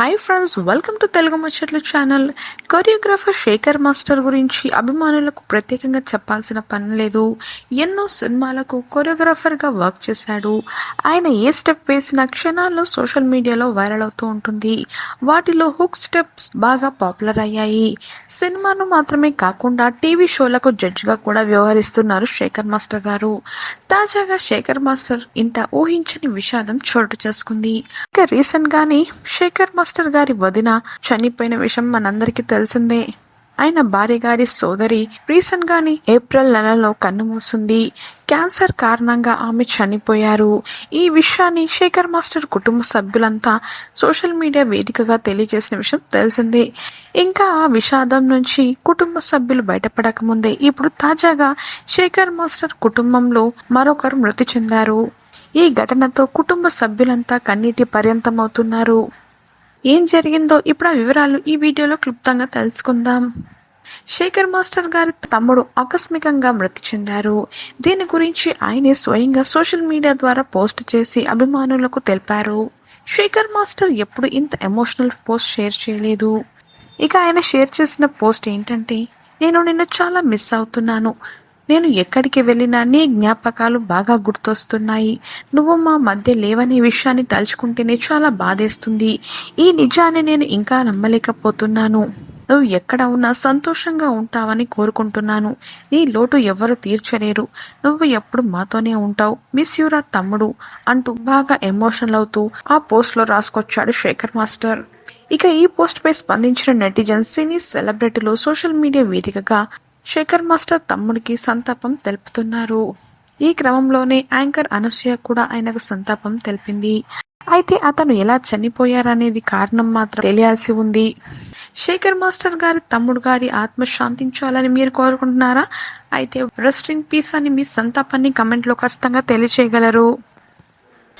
Hi friends welcome to Telugu ముచ్చట్లు channel choreographer Shekhar master గురించి అభిమానులకు ప్రత్యేకంగా చెప్పాల్సిన పని లేదు. ఎన్నో సినిమాలకు కొరియోగ్రాఫర్గా వర్క్ చేశాడు. ఆయన ఏ స్టెప్ వేసిన క్షణాల్లో సోషల్ మీడియాలో వైరల్ అవుతూ ఉంటుంది. వాటిలో హుక్ స్టెప్స్ బాగా పాపులర్ అయ్యాయి. సినిమాను మాత్రమే కాకుండా టీవీ షోలకు జడ్జ్గా కూడా వ్యవహరిస్తున్నారు శేఖర్ మాస్టర్ గారు. తాజాగా శేఖర్ మాస్టర్ ఇంత ఊహించని విషాదం చోటు చేసుకుంది. ఇక రీసెంట్ గానే శేఖర్ మాస్టర్ గారి వదిన చనిపోయిన విషయం మనందరికీ తెలిసిందే. ఆయన భార్య గారి సోదరి రీసెంట్ గాని ఏప్రిల్ నెలలో కన్నుమూసింది క్యాన్సర్ కారణంగా ఆమె చనిపోయారు. ఈ విషయాన్ని శేఖర్ మాస్టర్ కుటుంబ సభ్యులంతా సోషల్ మీడియా వేదికగా తెలియజేసిన విషయం తెలిసిందే. ఇంకా ఆ విషాదం నుంచి కుటుంబ సభ్యులు బయటపడకముందే ఇప్పుడు తాజాగా శేఖర్ మాస్టర్ కుటుంబంలో మరొకరు మృతి చెందారు. ఈ ఘటనతో కుటుంబ సభ్యులంతా కన్నీటి పర్యంతమవుతున్నారు. ఏం జరిగిందో ఇప్పుడు ఆ వివరాలు ఈ వీడియోలో క్లుప్తంగా తెలుసుకుందాం. శేఖర్ మాస్టర్ గారి తమ్ముడు ఆకస్మికంగా మృతి చెందారు. దీని గురించి ఆయనే స్వయంగా సోషల్ మీడియా ద్వారా పోస్ట్ చేసి అభిమానులకు తెలిపారు. శేఖర్ మాస్టర్ ఎప్పుడు ఇంత ఎమోషనల్ పోస్ట్ షేర్ చేయలేదు. ఇక ఆయన షేర్ చేసిన పోస్ట్ ఏంటంటే నేను నిన్ను చాలా మిస్ అవుతున్నాను. నేను ఎక్కడికి వెళ్ళినా నీ జ్ఞాపకాలు బాగా గుర్తొస్తున్నాయి. నువ్వు మా మధ్య లేవనే విషయాన్ని తలుచుకుంటేనే చాలా బాధేస్తుంది. ఈ నిజాన్ని నేను ఇంకా నమ్మలేకపోతున్నాను. నువ్వు ఎక్కడ ఉన్నా సంతోషంగా ఉంటావని కోరుకుంటున్నాను. నీ లోటు ఎవరు తీర్చలేరు. నువ్వు ఎప్పుడు మాతోనే ఉంటావు. మిస్ యూరా తమ్ముడు అంటూ బాగా ఎమోషనల్ అవుతూ ఆ పోస్ట్లో రాసుకొచ్చాడు శేఖర్ మాస్టర్. ఇక ఈ పోస్ట్ పై స్పందించిన నెటిజన్స్ సినీ సెలబ్రిటీలు సోషల్ మీడియా వేదికగా శేఖర్ మాస్టర్ తమ్ముడికి సంతాపం తెలుపుతున్నారు. ఈ క్రమంలోనే యాంకర్ అనసూయ కూడా ఆయనకు సంతాపం తెలిపింది. అయితే అతను ఎలా చనిపోయారనేది కారణం మాత్రం తెలియాల్సి ఉంది. శేఖర్ మాస్టర్ గారి తమ్ముడు గారి ఆత్మ శాంతించాలని మీరు కోరుకుంటున్నారా? అయితే రెస్ట్ ఇన్ పీస్ అని మీ సంతాపాన్ని కమెంట్లో ఖచ్చితంగా తెలియచేయగలరు.